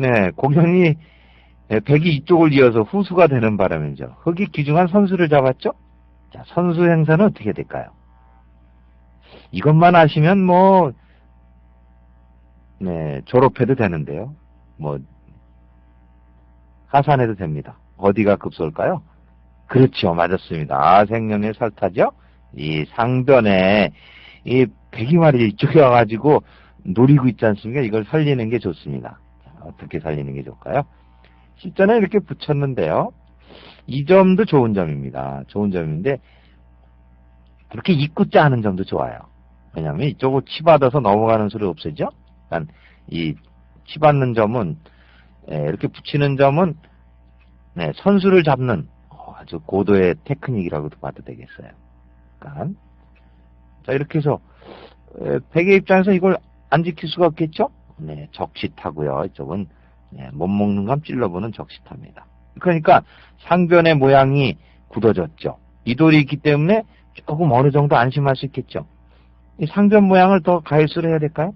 네, 공연이 네, 백이 이쪽을 이어서 후수가 되는 바람이죠. 흑이 귀중한 선수를 잡았죠? 자, 선수 행사는 어떻게 될까요? 이것만 아시면 뭐, 네, 졸업해도 되는데요. 뭐, 하산해도 됩니다. 어디가 급소일까요? 그렇죠. 맞았습니다. 아, 생명의 살타죠? 이 상변에 이 백이 마리 이쪽에 와가지고 노리고 있지 않습니까? 이걸 살리는 게 좋습니다. 자, 어떻게 살리는 게 좋을까요? 실전에 이렇게 붙였는데요. 이 점도 좋은 점입니다. 좋은 점인데 이렇게 입구자 하는 점도 좋아요. 왜냐하면 이쪽으로 치받아서 넘어가는 소리 없어져. 그러니까 이 치받는 점은 예, 이렇게 붙이는 점은 네, 선수를 잡는 아주 고도의 테크닉이라고도 봐도 되겠어요. 그러니까 자 이렇게 해서 백의 입장에서 이걸 안 지킬 수가 없겠죠? 네, 적시타고요. 이쪽은 네, 못 먹는 감 찔러보는 적시타입니다. 그러니까 상변의 모양이 굳어졌죠. 이 돌이 있기 때문에 조금 어느 정도 안심할 수 있겠죠. 이 상변 모양을 더 가열수를 해야 될까요?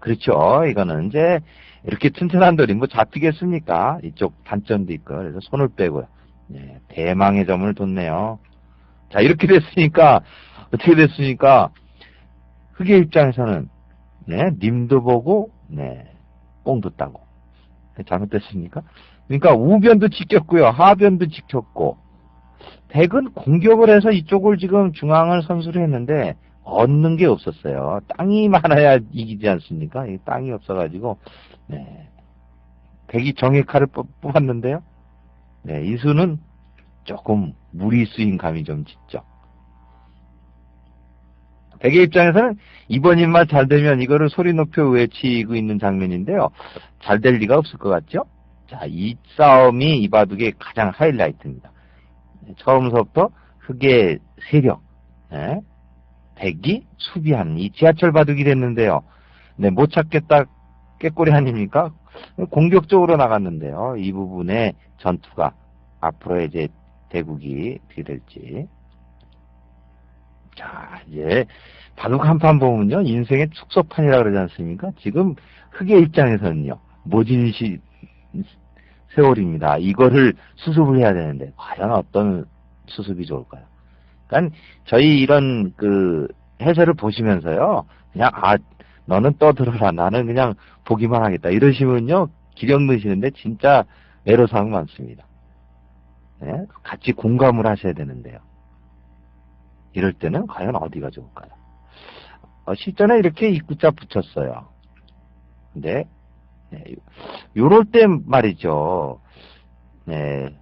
그렇죠. 이거는 이제 이렇게 튼튼한 돌이 뭐 잡히겠습니까? 이쪽 단점도 있고 그래서 손을 빼고요. 네, 대망의 점을 뒀네요. 자 이렇게 됐으니까 어떻게 됐습니까? 흑의 입장에서는 네, 님도 보고 네, 뽕도 따고 잘못됐습니까? 그러니까 우변도 지켰고요. 하변도 지켰고 백은 공격을 해서 이쪽을 지금 중앙을 선수를 했는데 얻는 게 없었어요. 땅이 많아야 이기지 않습니까? 땅이 없어가지고 네. 백이 정액칼을 뽑았는데요. 네, 이수는 조금 무리 수인 감이 좀 짙죠. 백의 입장에서는 이번 인말 잘 되면 이거를 소리 높여 외치고 있는 장면인데요. 잘 될 리가 없을 것 같죠? 자, 이 싸움이 이 바둑의 가장 하이라이트입니다. 처음서부터 흑의 세력, 네? 백이 수비하는 이 지하철 바둑이 됐는데요. 네, 못 찾겠다 깨꼬리 아닙니까? 공격적으로 나갔는데요. 이 부분의 전투가 앞으로 이제 대국이 어떻게 될지. 자, 이제 바둑 한 판 보면요. 인생의 축소판이라 그러지 않습니까? 지금 흑의 입장에서는요. 모진시 세월입니다. 이거를 수습을 해야 되는데 과연 어떤 수습이 좋을까요? 그러니까 저희 이런 그 해설을 보시면서요. 그냥 아 너는 떠들어라. 나는 그냥 보기만 하겠다. 이러시면요. 기력 넣으시는데 진짜 애로사항 많습니다. 네? 같이 공감을 하셔야 되는데요. 이럴 때는 과연 어디가 좋을까요? 어, 실전에 이렇게 입구자 붙였어요. 근데 네, 요럴 때 말이죠. 네,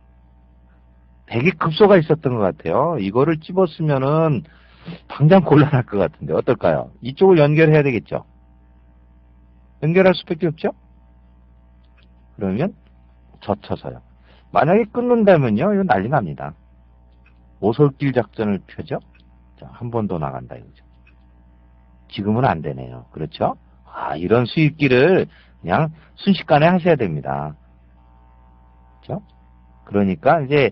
백이 급소가 있었던 것 같아요. 이거를 찝었으면은 당장 곤란할 것 같은데 어떨까요? 이쪽을 연결해야 되겠죠. 연결할 수밖에 없죠? 그러면 젖혀서요. 만약에 끊는다면요, 이거 난리 납니다. 오솔길 작전을 펴죠? 자, 한번 더 나간다 이거죠. 지금은 안 되네요. 그렇죠? 아, 이런 수입기를 그냥 순식간에 하셔야 됩니다. 그렇죠? 그러니까 이제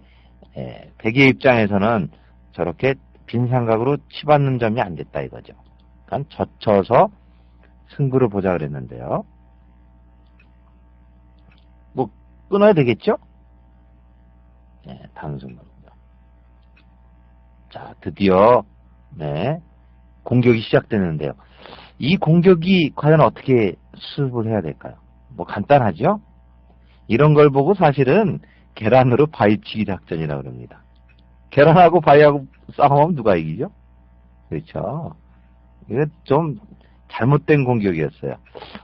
예, 백의 입장에서는 저렇게 빈 삼각으로 치받는 점이 안 됐다 이거죠. 그러니까 젖혀서 승부를 보자 그랬는데요. 뭐 끊어야 되겠죠? 네, 다음 승부입니다. 자, 드디어 네 공격이 시작되는데요. 이 공격이 과연 어떻게 수습을 해야 될까요? 뭐 간단하죠? 이런 걸 보고 사실은 계란으로 바위치기 작전이라고 그럽니다. 계란하고 바위하고 싸움하면 누가 이기죠? 그렇죠. 이거 좀 잘못된 공격이었어요.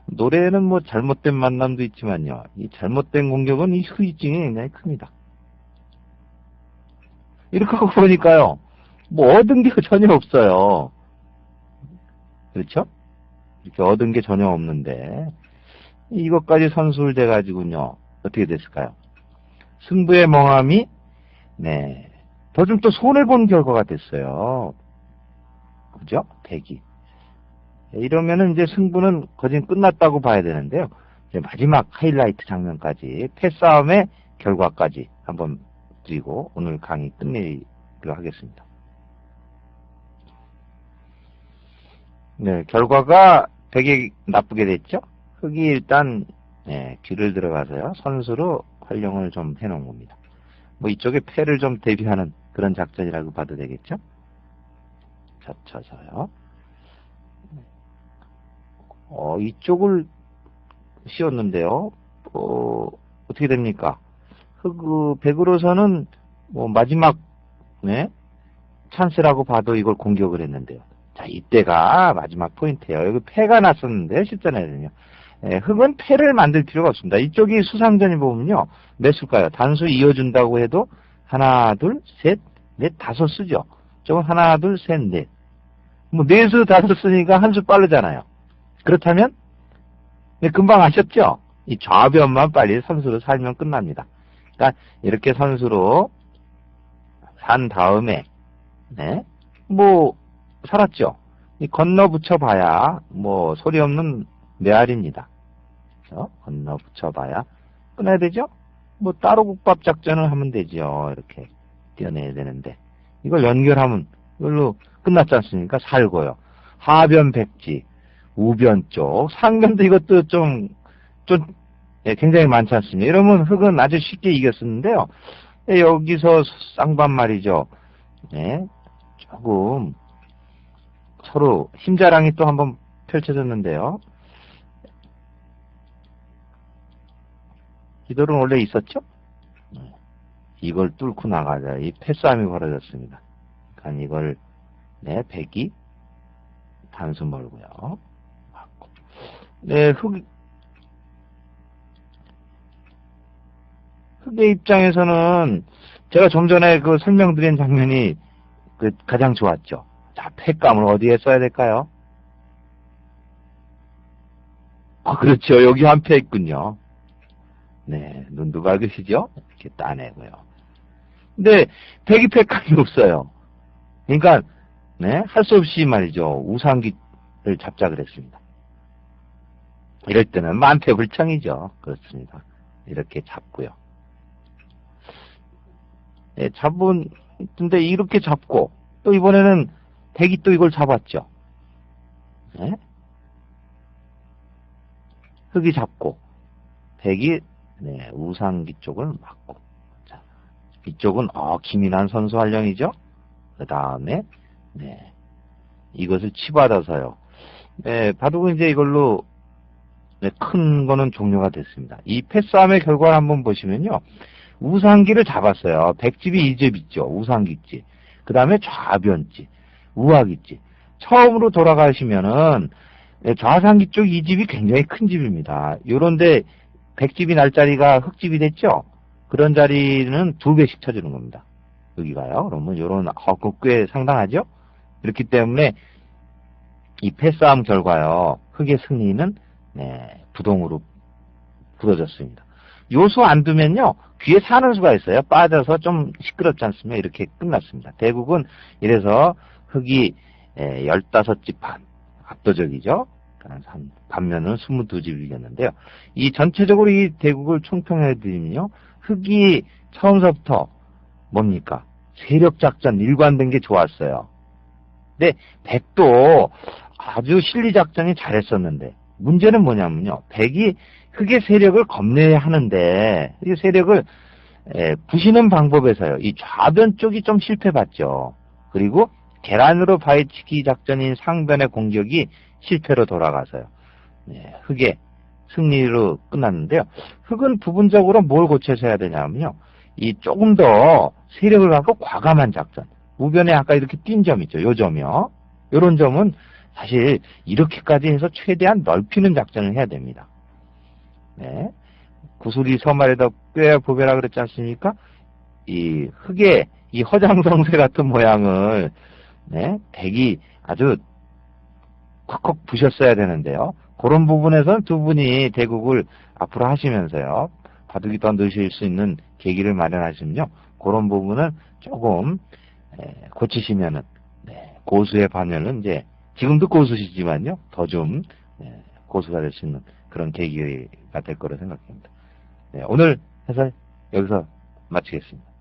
노래는 뭐 잘못된 만남도 있지만요. 이 잘못된 공격은 이 후유증이 굉장히 큽니다. 이렇게 하고 보니까요. 뭐 얻은 게 전혀 없어요. 그렇죠? 이렇게 얻은 게 전혀 없는데 이것까지 선수를 돼가지고요. 어떻게 됐을까요? 승부의 멍함이 네. 더 좀 또 손해 본 결과가 됐어요. 그죠? 대기. 이러면은 이제 승부는 거진 끝났다고 봐야 되는데요. 마지막 하이라이트 장면까지 패싸움의 결과까지 한번 드리고 오늘 강의 끝내기로 하겠습니다. 네, 결과가 되게 나쁘게 됐죠? 흑이 일단 예, 귀를 들어가서요. 선수로 활용을 좀 해놓은 겁니다. 뭐 이쪽에 패를 좀 대비하는 그런 작전이라고 봐도 되겠죠? 젖혀서요. 어, 이쪽을 씌웠는데요. 어, 어떻게 됩니까? 흑, 백으로서는 뭐 마지막, 네? 찬스라고 봐도 이걸 공격을 했는데요. 자, 이때가 마지막 포인트예요. 여기 패가 났었는데, 실전에는요. 예, 흑은 패를 만들 필요가 없습니다. 이쪽이 수상전이 보면요. 몇 수일까요? 단수 이어준다고 해도 하나, 둘, 셋, 넷, 다섯 수죠. 저건 하나, 둘, 셋, 넷. 뭐, 네 수, 다섯 수니까 한 수 빠르잖아요. 그렇다면, 네, 금방 아셨죠? 이 좌변만 빨리 선수로 살면 끝납니다. 그러니까, 이렇게 선수로 산 다음에, 네, 뭐, 살았죠? 이 건너 붙여봐야, 뭐, 소리 없는 메아리입니다. 어? 건너 붙여봐야 끊어야 되죠? 뭐 따로 국밥 작전을 하면 되죠. 이렇게 띄어내야 되는데 이걸 연결하면 이걸로 끝났지 않습니까? 살고요. 하변 백지, 우변 쪽, 상변도 이것도 좀, 좀, 예, 굉장히 많지 않습니까? 이러면 흙은 아주 쉽게 이겼었는데요. 예, 여기서 쌍반 말이죠. 예, 조금 서로 힘자랑이 또 한번 펼쳐졌는데요. 기돌은 원래 있었죠? 네. 이걸 뚫고 나가자. 이 패싸움이 벌어졌습니다. 그러니까 이걸, 네, 백이 멀고요. 맞고. 네, 흑, 흑의 입장에서는 제가 좀 전에 그 설명드린 장면이 그 가장 좋았죠. 자, 패감을 어디에 써야 될까요? 아, 그렇죠. 여기 한 패 있군요. 네, 눈도 밝으시죠? 이렇게 따내고요. 근데 대기패감이 없어요. 그러니까 네, 할 수 없이 말이죠. 우상기를 잡자 그랬습니다. 이럴 때는 만패불창이죠. 그렇습니다. 이렇게 잡고요. 네, 잡은 근데 이렇게 잡고 또 이번에는 대기 또 이걸 잡았죠. 네? 흙이 잡고 백이 네, 우상기 쪽을 맞고. 자, 이쪽은, 어, 김인환 선수 활용이죠? 그 다음에, 네, 이것을 치받아서요. 네, 바둑은 이제 이걸로, 네, 큰 거는 종료가 됐습니다. 이 패싸움의 결과를 한번 보시면요. 우상기를 잡았어요. 백집이 이집 있죠. 우상기지. 그 다음에 좌변지, 우하기지. 처음으로 돌아가시면은, 네, 좌상기 쪽 이 집이 굉장히 큰 집입니다. 요런데 백집이 날 자리가 흑집이 됐죠? 그런 자리는 두 배씩 쳐주는 겁니다. 여기가요. 그러면 요런, 어, 그꽤 상당하죠? 그렇기 때문에 이 패싸움 결과요. 흑의 승리는, 네, 부동으로 굳어졌습니다. 요수 안 두면요. 귀에 사는 수가 있어요. 빠져서 좀 시끄럽지 않습니까? 이렇게 끝났습니다. 대국은 이래서 흑이 15집 반, 압도적이죠? 한 반면은 22집 이겼는데요. 이 전체적으로 이 대국을 총평해 드리면요. 흑이 처음서부터 뭡니까? 세력 작전 일관된 게 좋았어요. 근데 백도 아주 실리 작전이 잘했었는데 문제는 뭐냐면요. 백이 흑의 세력을 겁내야 하는데 이 세력을 부시는 방법에서요. 이 좌변 쪽이 좀 실패봤죠. 그리고 계란으로 바위치기 작전인 상변의 공격이 실패로 돌아가서요. 네, 흑의 승리로 끝났는데요. 흑은 부분적으로 뭘 고쳐서 해야 되냐면요. 이 조금 더 세력을 갖고 과감한 작전. 우변에 아까 이렇게 띈점 있죠. 요 점이요. 요런 점은 사실 이렇게까지 해서 최대한 넓히는 작전을 해야 됩니다. 네. 구슬이 서말에다 꽤 보배라 그랬지 않습니까? 이 흑의 이 허장성쇠 같은 모양을 네, 백이 아주 컥컥 부셨어야 되는데요. 그런 부분에서는 두 분이 대국을 앞으로 하시면서요. 바둑이 더 넣으실 수 있는 계기를 마련하시면요. 그런 부분은 조금 고치시면은 네, 고수의 반열은 이제 지금도 고수시지만요. 더좀 네, 고수가 될 수 있는 그런 계기가 될 거로 생각합니다. 네, 오늘 해설 여기서 마치겠습니다.